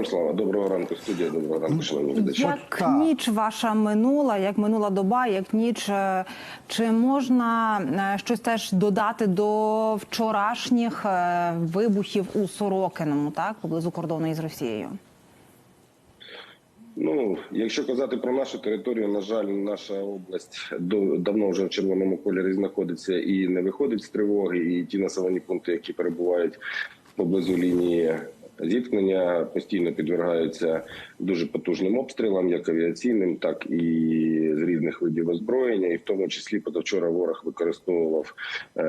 Героям слава, доброго ранку, студія, доброго ранку, шановні глядачі. Як ніч ваша минула, як минула доба, як ніч, е, чи можна е, щось теж додати до вчорашніх е, вибухів у Сорокиному, так поблизу кордону із Росією? Ну, якщо казати про нашу територію, на жаль, наша область до- давно вже в червоному кольорі знаходиться і не виходить з тривоги. І ті населені пункти, які перебувають поблизу лінії зіткнення, постійно підвергаються дуже потужним обстрілам, як авіаційним, так і з різних видів озброєння. І в тому числі позавчора ворог використовував е,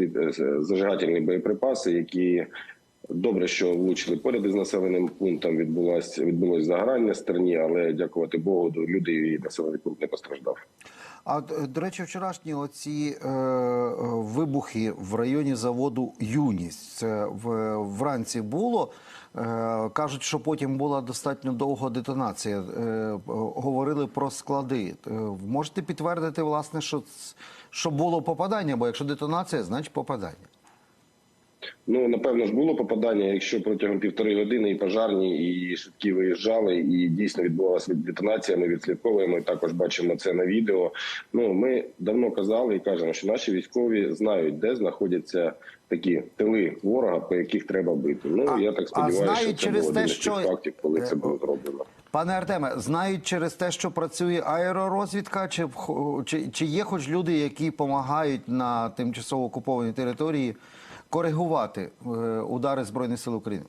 е, зажигательні боєприпаси, які Добре, що влучили поряд із населеним пунктом. Відбулось відбулось загорання стерні, але дякувати Богу, люди і населений пункт не постраждав. А е, до речі, вчорашні оці е, е, вибухи в районі заводу Юність це в, вранці було. Е, кажуть, що потім була достатньо довга детонація. Е, говорили про склади. Е, можете підтвердити, власне, що, що було попадання? Бо якщо детонація, значить попадання. Ну напевно ж було попадання. Якщо протягом півтори години і пожарні, і швидкі виїжджали, і дійсно відбувалася детонація. Ми відслідковуємо і також бачимо це на відео. Ну ми давно казали і кажемо, що наші військові знають, де знаходяться такі тили ворога, по яких треба бити. Ну А- я так сподіваюся, що це через було те, що- фактів, коли це Е, було зроблено. Пане Артеме, знають через те, що працює аеророзвідка, чи, чи, чи є хоч люди, які допомагають на тимчасово окупованій території коригувати е, удари Збройних сил України?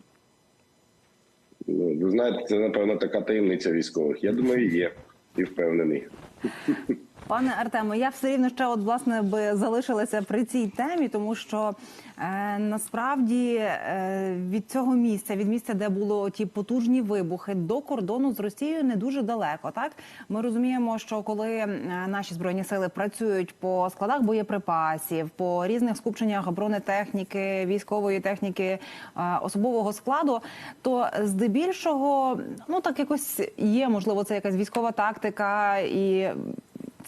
Ну ви знаєте, це напевно така таємниця військових. Я думаю, є і впевнений. Пане Артемо, я все рівно ще от власне би залишилася при цій темі, тому що е, насправді е, від цього місця, від місця, де було ті потужні вибухи, до кордону з Росією не дуже далеко. Так ми розуміємо, що коли е, наші збройні сили працюють по складах боєприпасів, по різних скупченнях бронетехніки, військової техніки, е, особового складу, то здебільшого, ну так якось є, можливо, це якась військова тактика і.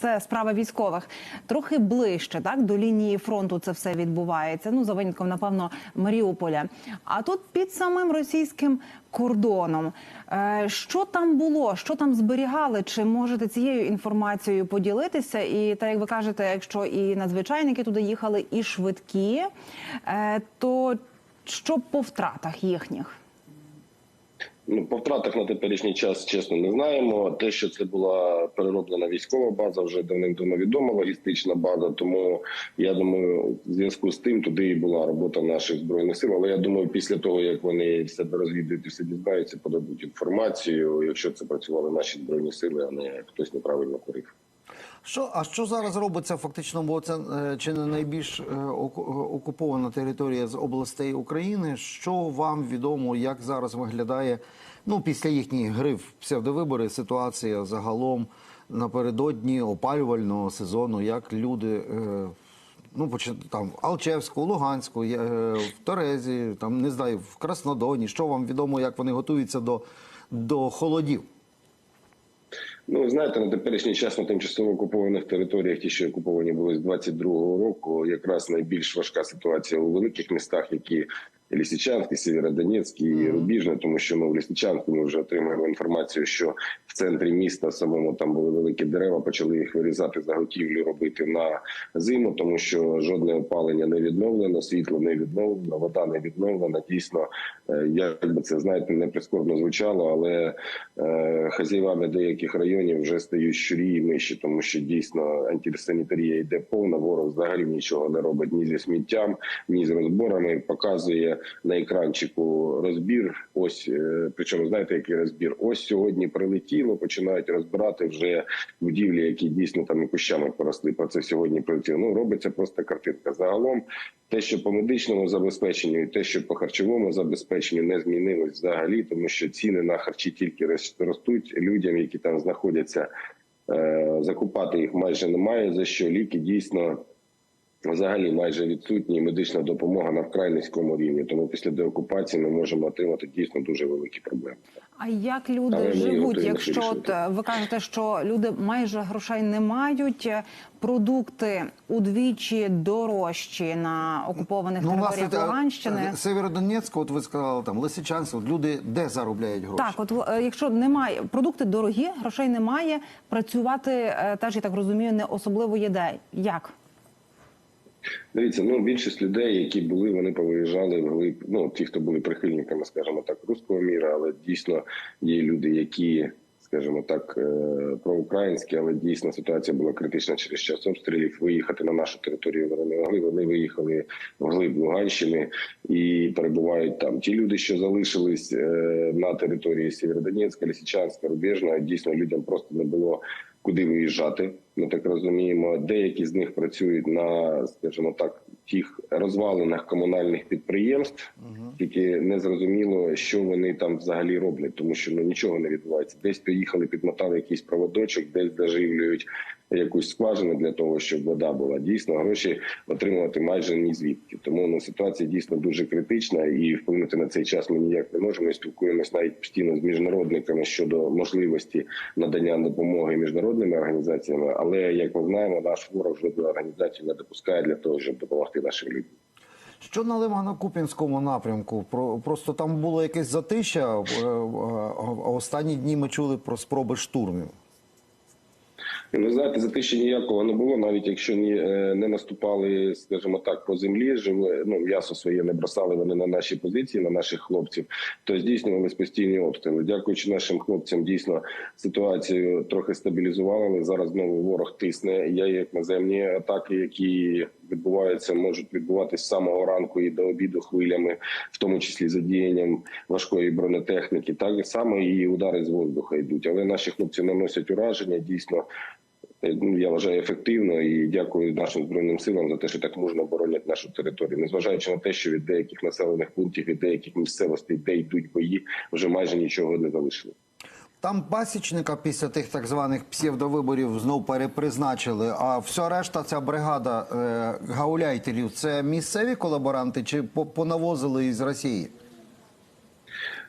Це справа військових трохи ближче, так до лінії фронту це все відбувається. Ну за винятком, напевно, Маріуполя. А тут під самим російським кордоном. Е, Що там було? Що там зберігали? Чи можете цією інформацією поділитися? І так як ви кажете, якщо і надзвичайники туди їхали, і швидкі, е, то що по втратах їхніх? Ну, по втратах на теперішній час, чесно, не знаємо. Те, що це була перероблена військова база, вже давним-давно відома логістична база. Тому я думаю, в зв'язку з тим туди і була робота наших збройних сил. Але я думаю, після того як вони себе розвідують і все дізнаються, подадуть інформацію. Якщо це працювали наші збройні сили, а не хтось неправильно курив. Що, а що зараз робиться фактично? Бо це е, чи не найбільш е, окупована територія з областей України? Що вам відомо, як зараз виглядає ну після їхньої гри в псевдовибори ситуація загалом напередодні опалювального сезону? Як люди е, ну там Алчевську, Луганську, е, в Торезі, там не знаю, в Краснодоні? Що вам відомо, як вони готуються до, до холодів? Ну, знаєте, на теперішній час на тимчасово окупованих територіях, ті, що окуповані були з 22-го року, якраз найбільш важка ситуація у великих містах, які і Сєвєродонецьк, і Рубіжне, тому що ми в Лисичанську ми вже отримуємо інформацію, що в центрі міста самому там були великі дерева, почали їх вирізати заготівлю, робити на зиму, тому що жодне опалення не відновлено, світло не відновлено, вода не відновлена. Дійсно, е, як би це знаєте, не прискорбно звучало, але е, хазяївами деяких районів вже стають щурі і миші, тому що дійсно антисанітарія йде повна. Ворог взагалі нічого не робить ні зі сміттям, ні з розборами. Показує на екранчику розбір. Ось е, причому знаєте, який розбір? Ось сьогодні прилетіло, починають розбирати вже будівлі, які дійсно там кущами поросли. Про це сьогодні прилетіло. Ну робиться просто картинка. Загалом те, що по медичному забезпеченню, і те, що по харчовому забезпеченню не змінилось взагалі, тому що ціни на харчі тільки рос- ростуть людям, які там знаходяться. е, Закупати їх майже немає за що. Ліки дійсно Взагалі майже відсутні медична допомога на вкрай низькому рівні. Тому після деокупації ми можемо отримати дійсно дуже великі проблеми. А як люди Але живуть, якщо от, ви кажете, що люди майже грошей не мають, продукти удвічі дорожчі на окупованих Ну, власне, територіях Луганщини? е, Северодонецьк, от ви сказали, там Лисичанськ, люди де заробляють гроші? Так, от е, якщо немає продукти дорогі, грошей немає, працювати е, теж я так розумію, не особливо є де. Як? Дивіться, ну більшість людей, які були, вони повиїжджали вглиб. Ну ті, хто були прихильниками, скажімо так, руського міра, але дійсно є люди, які, скажімо так, е, проукраїнські, але дійсно ситуація була критична через час обстрілів. Виїхати на нашу територію вони не могли. Вони виїхали вглиб Луганщини і перебувають там. Ті люди, що залишились е, на території Сєвєродонецька, Лисичанська, Рубежна, дійсно людям просто не було куди виїжджати. Ми так розуміємо. Деякі з них працюють на, скажімо так, тих розвалених комунальних підприємств, тільки не зрозуміло, що вони там взагалі роблять, тому що ну нічого не відбувається. Десь поїхали, підмотали якийсь проводочок, десь заживлюють якусь скважину для того, щоб вода була. Дійсно, гроші отримувати майже ні звідки. Тому ну ситуація дійсно дуже критична, і вплинути на цей час ми ніяк не можемо. Ми спілкуємось навіть постійно з міжнародниками щодо можливості надання допомоги міжнародними організаціями. Але як ми знаємо, наш ворог жодну організацію не допускає для того, щоб допомогти нашим людям. Що на Лимано-Купінському напрямку? Про просто там було якесь затища. е, е, останні дні ми чули про спроби штурмів. І, Ну, знаєте, за те, ніякого не було, навіть якщо ні, е, не наступали, скажімо так, по землі, живе, ну, м'ясо своє не бросали вони на наші позиції, на наших хлопців, то здійснювались постійні обстріли. Дякуючи нашим хлопцям, дійсно ситуацію трохи стабілізували, але зараз знову ворог тисне. Є як наземні атаки, які відбуваються, можуть відбуватися з самого ранку і до обіду хвилями, в тому числі задіянням важкої бронетехніки. Так само і удари з воздуха йдуть. Але наші хлопці наносять ураження дійсно. Е, ну, Я вважаю ефективно і дякую нашим збройним силам за те, що так мужно боронять нашу територію, незважаючи на те, що від деяких населених пунктів від деяких місцевостей, де йдуть бої, вже майже нічого не залишили. Там пасічника після тих так званих псевдовиборів знов перепризначили. А вся решта, ця бригада е, гауляйтерів, це місцеві колаборанти чи по- понавозили із Росії?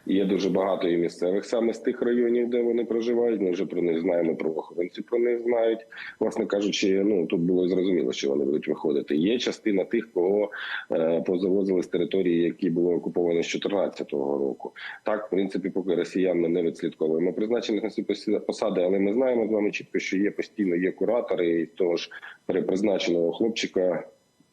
Є дуже багато і місцевих саме з тих районів, де вони проживають. Ми вже про них знаємо. Правоохоронці про них знають. Власне кажучи, ну тут було зрозуміло, що вони будуть виходити. Є частина тих, кого е, позавозили з території, які були окуповані з 2014 року. Так, в принципі, поки росіян ми не відслідковуємо призначених на ці посади, але ми знаємо з вами чітко, що є постійно є куратори і того ж перепризначеного хлопчика.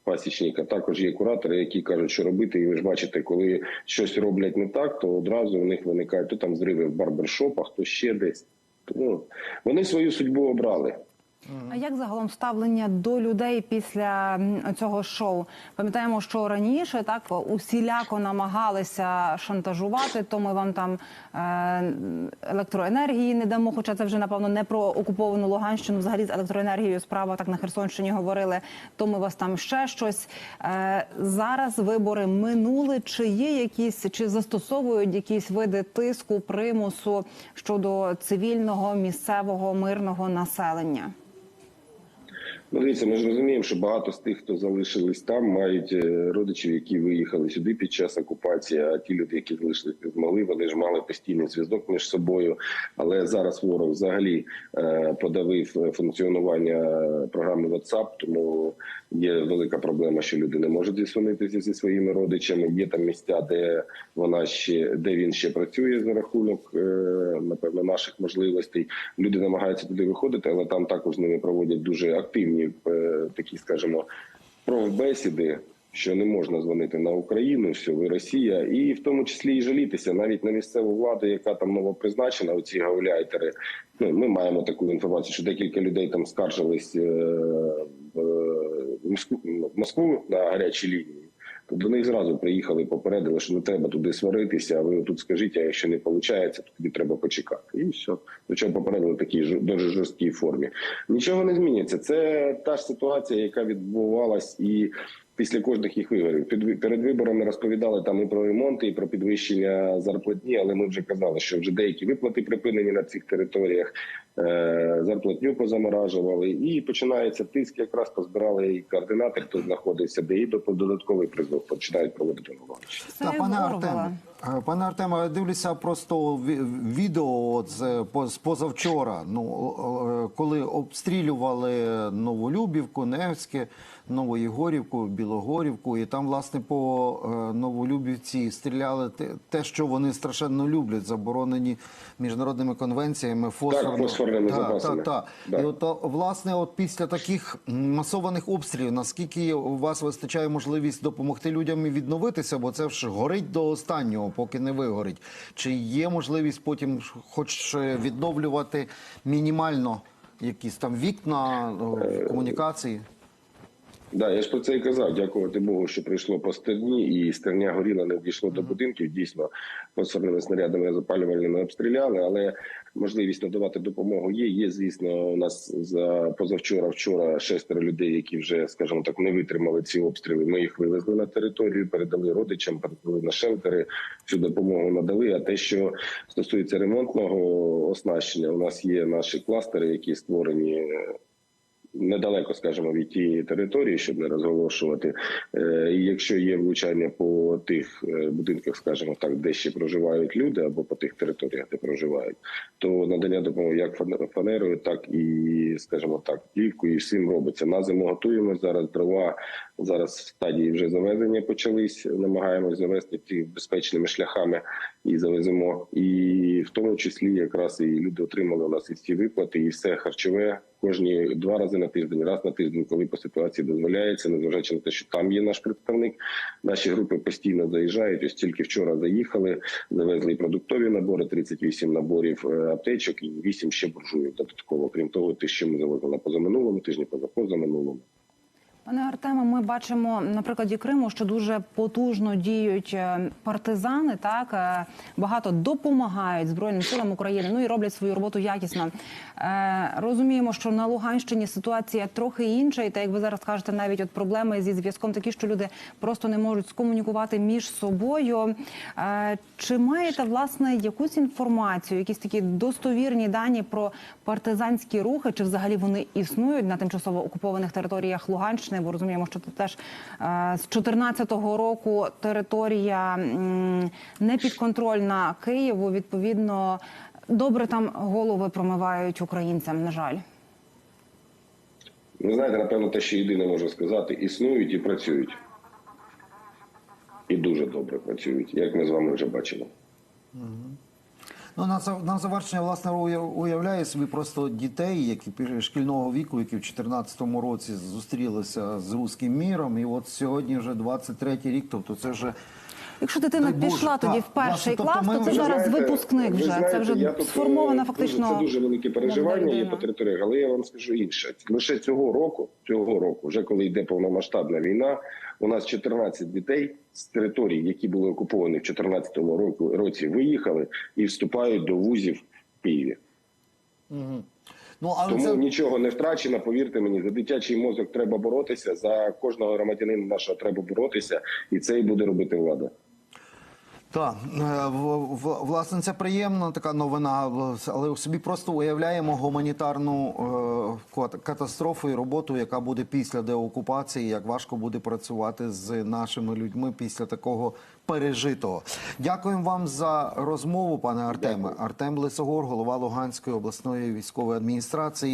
Пасічника також є куратори, які кажуть, що робити. І ви ж бачите, коли щось роблять не так, то одразу у них виникають то там зриви в барбершопах, то ще десь. Тому вони свою судьбу обрали. А як загалом ставлення до людей після цього шоу? Пам'ятаємо, що раніше так усіляко намагалися шантажувати, то ми вам там е, електроенергії не дамо. Хоча це вже напевно не про окуповану Луганщину. Взагалі з електроенергією справа так на Херсонщині говорили. То ми вас там ще щось. Е, зараз вибори минули. Чи є якісь чи застосовують якісь види тиску, примусу щодо цивільного місцевого мирного населення? Ну, дивіться, ми ж розуміємо, що багато з тих, хто залишились там, мають е, родичів, які виїхали сюди під час окупації. А ті люди, які залишились змогли, вони ж мали постійний зв'язок між собою. Але зараз ворог взагалі е, подавив функціонування програми WhatsApp, тому є велика проблема, що люди не можуть зізвонитися зі своїми родичами. Є там місця, де вона ще де він ще працює за рахунок, е, напевно, наших можливостей. Люди намагаються туди виходити, але там також з ними проводять дуже активні е, такі, скажімо, профбесіди. Що не можна дзвонити на Україну, що ви Росія, і в тому числі і жалітися навіть на місцеву владу, яка там новопризначена, оці гауляйтери. Ну ми маємо таку інформацію, що декілька людей там скаржились е, Москву, в Москву на гарячій лінії. То до них зразу приїхали, попередили, що не треба туди сваритися. А ви тут скажіть, а якщо не виходить, то тоді треба почекати. І все. Причому попередили в такій дуже жорсткій формі. Нічого не зміниться. Це та ж ситуація, яка відбувалась і після кожних їх виборів. Під перед виборами розповідали там і про ремонти, і про підвищення зарплатні. Але ми вже казали, що вже деякі виплати припинені на цих територіях. е, Зарплатню позаморажували, і починається тиск. Якраз позбирали і координати, хто знаходився, де і до додатковий призов починають проводити Та, пане обговорювала. Пане Артеме, дивлюся просто ві- відео от з, по- позавчора. Ну коли обстрілювали Новолюбівку, Невське, Новоєгорівку, Білогорівку, і там, власне, по е, Новолюбівці стріляли те, що вони страшенно люблять, заборонені міжнародними конвенціями фосфорно- фосфорними Та, запасами. та, та. Да. І от, власне, от після таких масованих обстрілів, наскільки у вас вистачає можливість допомогти людям відновитися, бо це ж горить до останнього, поки не вигорить. Чи є можливість потім хоч відновлювати мінімально якісь там вікна в комунікації? Да, я ж про це і казав. Дякувати Богу, що прийшло по стерні, і стерня горіла не дійшло до будинків. Дійсно, фосфорними снарядами запалювальними обстріляли, але можливість надавати допомогу є. Є, звісно, у нас за позавчора, вчора шестеро людей, які вже, скажімо так, не витримали ці обстріли. Ми їх вивезли на територію, передали родичам, передали на шелтери, цю допомогу надали. А те, що стосується ремонтного оснащення, у нас є наші кластери, які створені. Недалеко, скажімо, від тієї території, щоб не розголошувати. Е, І якщо є влучання по тих е, будинках, скажімо так, де ще проживають люди, або по тих територіях, де проживають, то надання допомоги як фане- фанерою, так і, скажімо так, плівкою, і всім робиться. На зиму готуємо зараз дрова. Зараз стадії вже завезення почались. Намагаємось завести ті безпечними шляхами і завеземо. І в тому числі якраз і люди отримали у нас і ці виплати, і все харчове кожні два рази на тиждень, раз на тиждень, коли по ситуації дозволяється, незважаючи на те, що там є наш представник. Наші групи постійно заїжджають. Ось тільки вчора заїхали, завезли продуктові набори, 38 наборів е, аптечок і 8 ще буржуїв додатково. Крім того, те, що ми завозили на позаминулому тижні, позапозаминулому. Пане Артеме, ми бачимо на прикладі Криму, що дуже потужно діють е, партизани. Так е, багато допомагають збройним силам України. Ну і роблять свою роботу якісно. Е, Розуміємо, що на Луганщині ситуація трохи інша, і так як ви зараз кажете, навіть от проблеми зі зв'язком такі, що люди просто не можуть скомунікувати між собою. Чи маєте власне якусь інформацію, якісь такі достовірні дані про партизанські рухи, чи взагалі вони існують на тимчасово окупованих територіях Луганщини? Бо розуміємо, що це теж е, з 2014 року територія не підконтрольна Києву. Відповідно, добре там голови промивають українцям. На жаль. Ви знаєте, напевно, те, що єдине можу сказати, існують і працюють. І дуже добре працюють, як ми з вами вже бачили. Ну, на, на завершення, власне, уяв- уявляю собі просто дітей, які шкільного віку, які в 2014 році зустрілися з руським міром, і от сьогодні вже 23-й рік, тобто це вже Якщо дитина Дай Боже, пішла тоді так. в перший тобто клас, ми то це вже, зараз знаєте, випускник вже. знаєте, це вже я тут, сформована е, фактично. Це дуже велике переживання є по територіях, але я вам скажу інше. Лише цього року, цього року, вже коли йде повномасштабна війна, у нас 14 дітей з територій, які були окуповані в 2014 року, році, виїхали і вступають до вузів в Києві. ну але Тому це нічого не втрачено. Повірте мені, за дитячий мозок треба боротися. За кожного громадянина нашого треба боротися, і це і буде робити влада. Так, е, власне, це приємна така новина, але собі просто уявляємо гуманітарну е, катастрофу і роботу, яка буде після деокупації, як важко буде працювати з нашими людьми після такого пережитого. Дякуємо вам за розмову, пане Артеме. Артем Лисогор, голова Луганської обласної військової адміністрації.